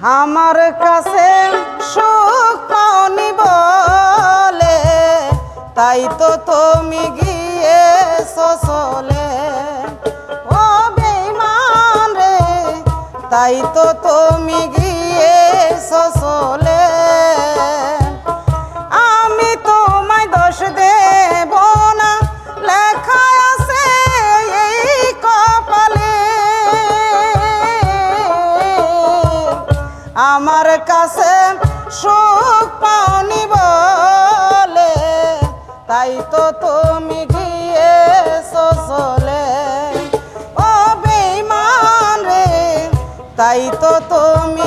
আমার কাছে সুখ পাওনি বলে, তাই তো তুমি গিয়ে চলে। ও বেমান রে, তাই তো তুমি গিয়ে চলে। আমার কাছে সুখ পাওনি বলে, তাই তো তুমি গিয়েছো চলে। ও বেইমান রে, তাই তো তুমি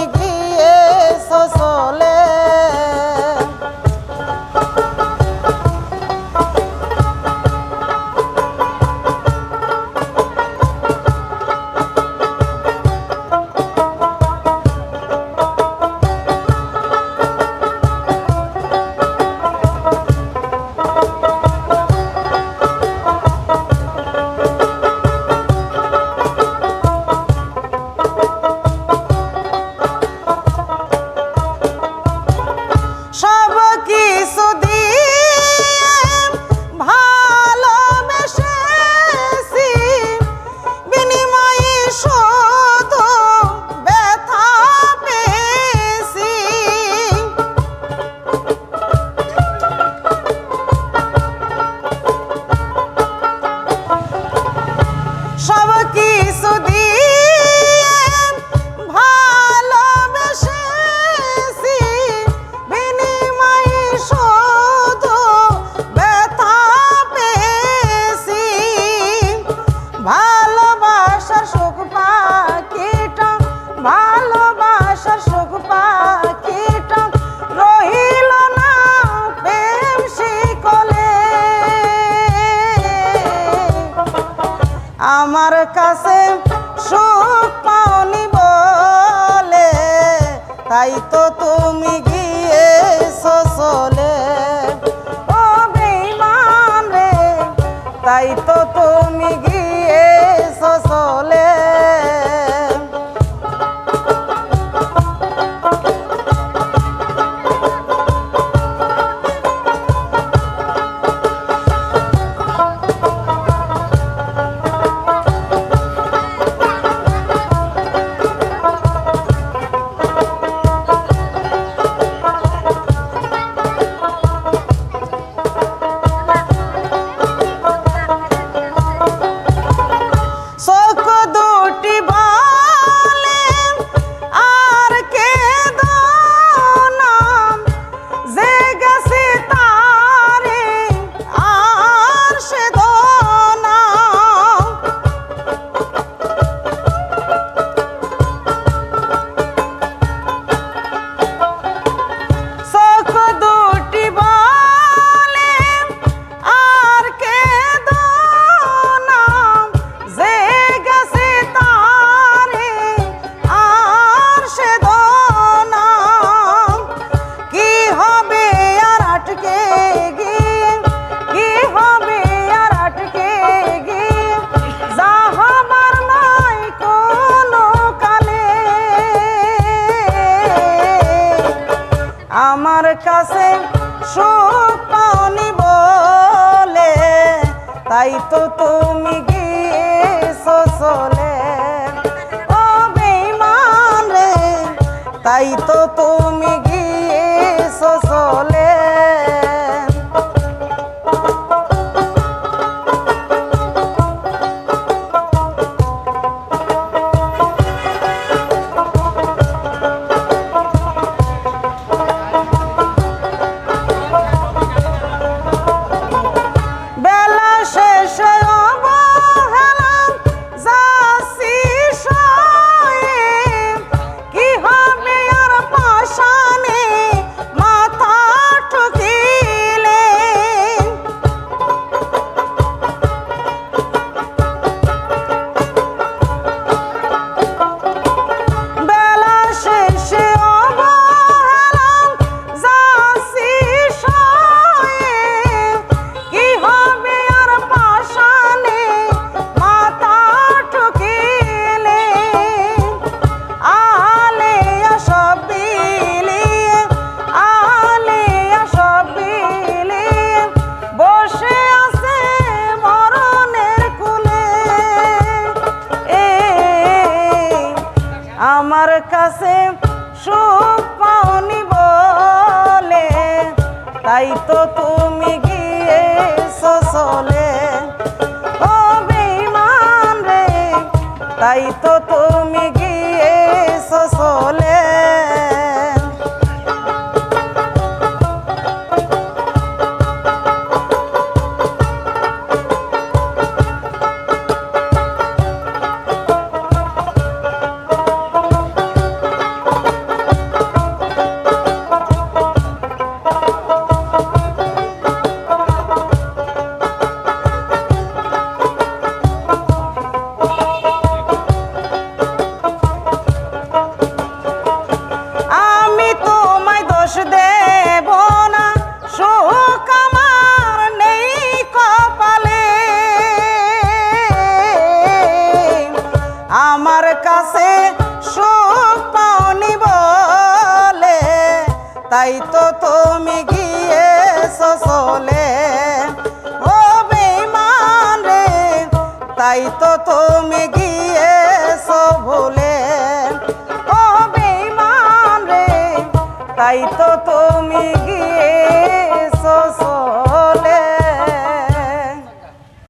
আমার কাছে সুখ পাওনি বলে তাই তো তুমি আমার কাছে সুখ পাওনি বলে, তাই তো তুমি গিয়েছো চলে। ও বেইমান রে, তাই তো তুমি কাছে সুখ পাওনি বলে, তাই তো তুমি গিয়ে সসলে ও বেমান রে, তাই তো তুমি তাই তো তুমি গিয়েছো চলে। ও বেমান রে, তাই তো তুমি গিয়েছো ভুলে। ও বেমান রে, তাই তো তুমি